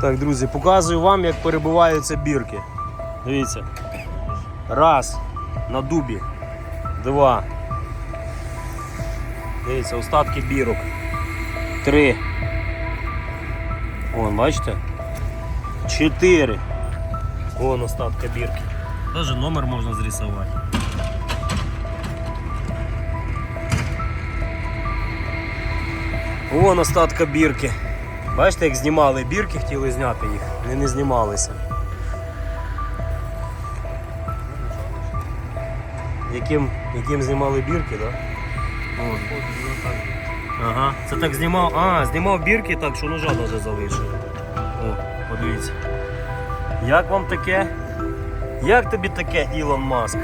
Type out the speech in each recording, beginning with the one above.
Так, друзі, показую вам, як перебуваються бірки. Дивіться. Раз. На дубі. Два. Дивіться, остатки бірок. Три. Вон, бачите? Чотири. Вон остатка бірки. Даже номер можна зрисувати. Вон остатка бірки. Бачите, як знімали бірки, хотіли зняти їх, вони не знімалися. Яким, яким знімали бірки, так? Да? Ага, це так знімав. А, знімав бірки так, що ножа навіть залишив. О, подивіться. Як вам таке? Як тобі таке, Ілон Маск?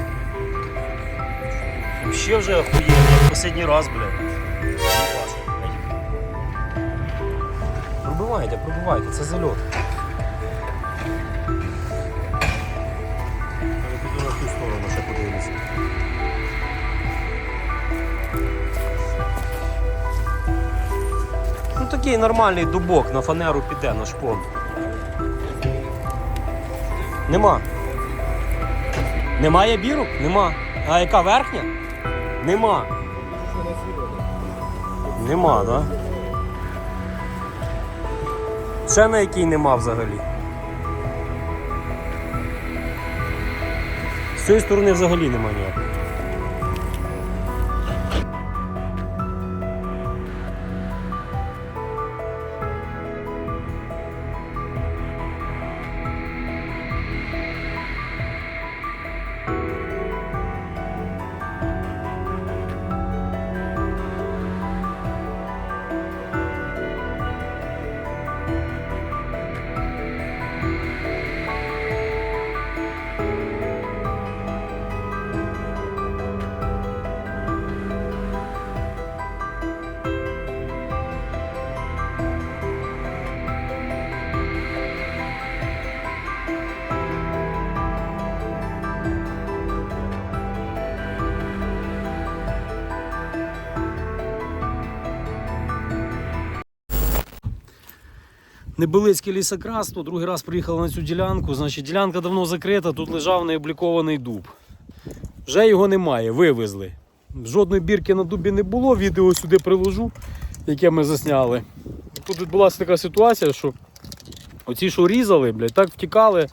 Ще вже охуєнно, як останній раз, блядь. Пробивайте, пробивайте, це зальот. Піду на ту сторону ще подивлюся. Ну такий нормальний дубок на фанеру піде на шпон. Нема. Немає бірок? Нема. А яка верхня? Нема. Нема, так? Да? Ще на якій нема взагалі. З цієї сторони взагалі нема ніякої. Небелицький лісокрас, другий раз приїхали на цю ділянку. Значить, ділянка давно закрита, тут лежав необлікований дуб. Вже його немає, вивезли. Жодної бірки на дубі не було, відео сюди приложу, яке ми засняли. Тут відбулася така ситуація, що оці, що різали, блядь, так втікали,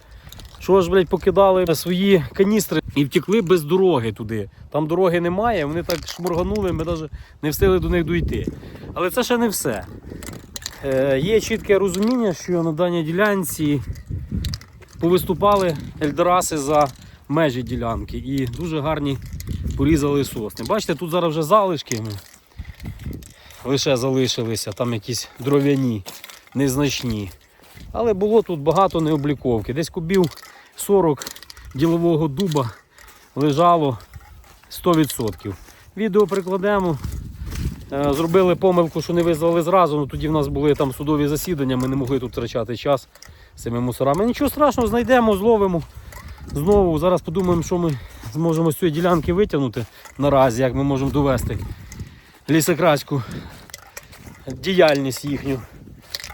що аж блядь, покидали свої каністри і втекли без дороги туди. Там дороги немає, вони так шморганули, ми навіть не встигли до них дойти. Але це ще не все. Е, Є чітке розуміння, що на даній ділянці повиступали ельдораси за межі ділянки і дуже гарні порізали сосни. Бачите, тут зараз вже залишки ну, лише залишилися, там якісь дров'яні, незначні. Але було тут багато необліковки. Десь кубів 40 ділового дуба лежало 100%. Відео прикладемо. Е, Зробили помилку, що не визвали зразу, ну тоді в нас були там судові засідання, ми не могли тут втрачати час з цими мусорами. Нічого страшного, знайдемо, зловимо. Знову зараз подумаємо, що ми зможемо з цієї ділянки витягнути наразі, як ми можемо довести лісокраську діяльність їхню.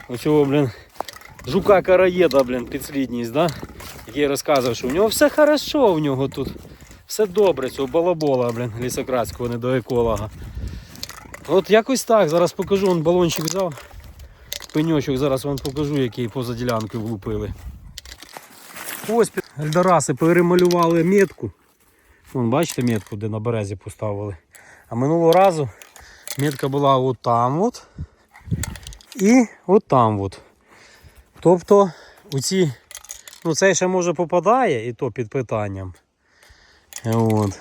Оцього, блін, жука караєда, блін, підслідність, да? який розказував, що у нього все хорошо, у нього тут. Все добре, цього балабола, блін, лісокраського недоеколога. От якось так, зараз покажу, он балончик взяв. Пеньочок зараз вам покажу, який поза ділянкою влупили. Ось Ельдораси перемалювали метку. Вон, бачите метку, де на березі поставили. А минулого разу метка була от там от і от там от. Тобто оці, ну цей ще може попадає і то під питанням. От.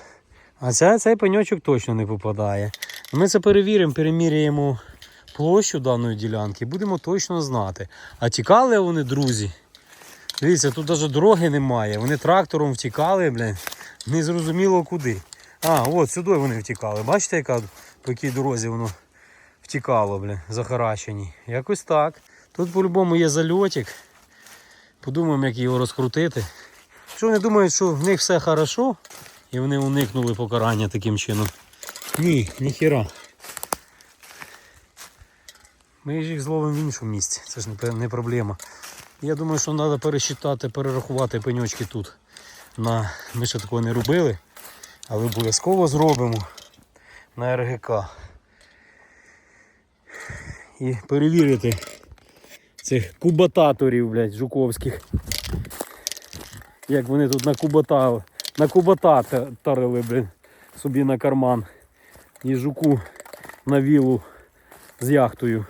А ця, цей пеньочок точно не попадає. Ми це перевіримо, переміряємо площу даної ділянки і будемо точно знати. А тікали вони, друзі. Дивіться, тут навіть дороги немає. Вони трактором втікали, блін. Не зрозуміло куди. А, от сюди вони втікали. Бачите, яка по якій дорозі воно втікало, блін, захаращені. Якось так. Тут по-любому є зальотик. Подумаємо, як його розкрутити. Що вони думають, що в них все хорошо і вони уникнули покарання таким чином. Ні, ніхіра. Ми ж їх зловимо в іншому місці, це ж не, проблема. Я думаю, що треба пересчитати, перерахувати пеньочки тут. На... Ми ще такого не робили, але обов'язково зробимо на РГК. І перевірити цих кубататорів, блядь, жуковських. Як вони тут накуботали, накуботаторили, блін, собі на карман. І жуку на вілу з яхтою.